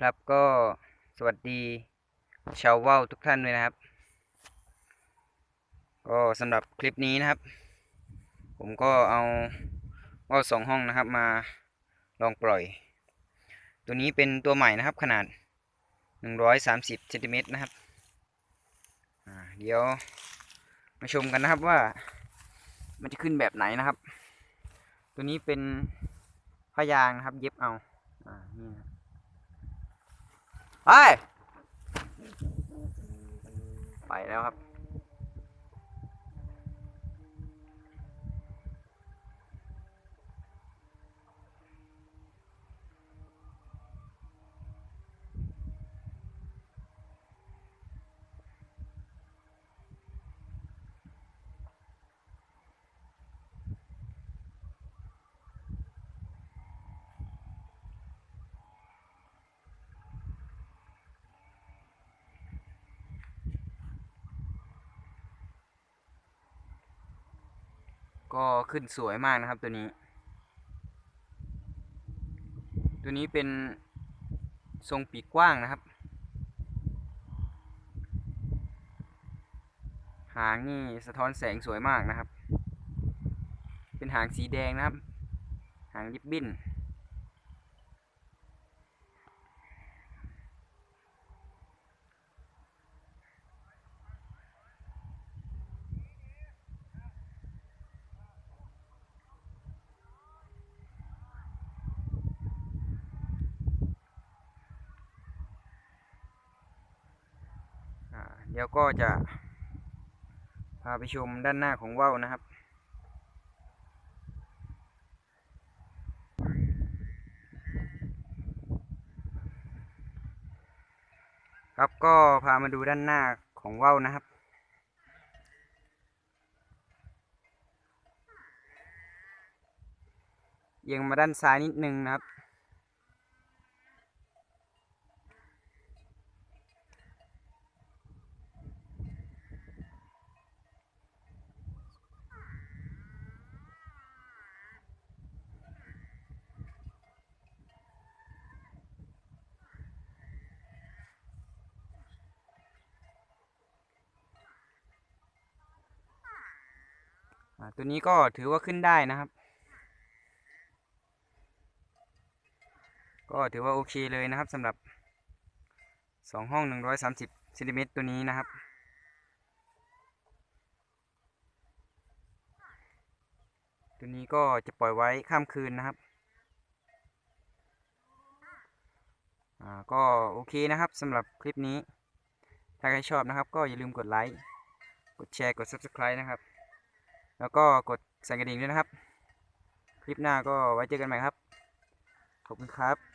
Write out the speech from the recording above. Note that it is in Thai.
ครับก็สวัสดีชาวว่าวทุกท่านด้วยนะครับ ก็สำหรับคลิปนี้นะครับ ผมก็เอาว่าวสองห้องนะครับมาลองปล่อย ตัวนี้เป็นตัวใหม่นะครับขนาด 130เซนติเมตรนะครับเดี๋ยวมาชมกันนะครับว่ามันจะขึ้นแบบไหนนะครับ ตัวนี้เป็นผ้ายางนะครับ เย็บเอานี่ ไป ไปแล้วครับ ก็ขึ้นสวยมากนะครับตัวนี้ ตัวนี้เป็นทรงปีกกว้างนะครับ หางนี่สะท้อนแสงสวยมากนะครับ เป็นหางสีแดงนะครับ หางริบบิ้น อ่า เดี๋ยวก็จะพาไปชมด้านหน้าของว่าวนะครับ ครับก็พามาดูด้านหน้าของว่าวนะครับเอียงมาด้านซ้ายนิดนึงนะครับ ตัวนี้ก็ถือว่าขึ้นได้นะครับ ก็ถือว่าโอเคเลยนะครับสำหรับสองห้องหนึ่งร้อยสามสิบเซนติเมตรตัวนี้นะครับ ตัวนี้ก็จะปล่อยไว้ข้ามคืนนะครับก็โอเคนะครับสำหรับคลิปนี้ ถ้าใครชอบนะครับ ก็อย่าลืมกดไลค์ กดแชร์ กด Subscribe นะครับ แล้วก็กดสั่นกระดิ่งด้วยนะครับ คลิปหน้าก็ไว้เจอกันใหม่ครับ ขอบคุณครับ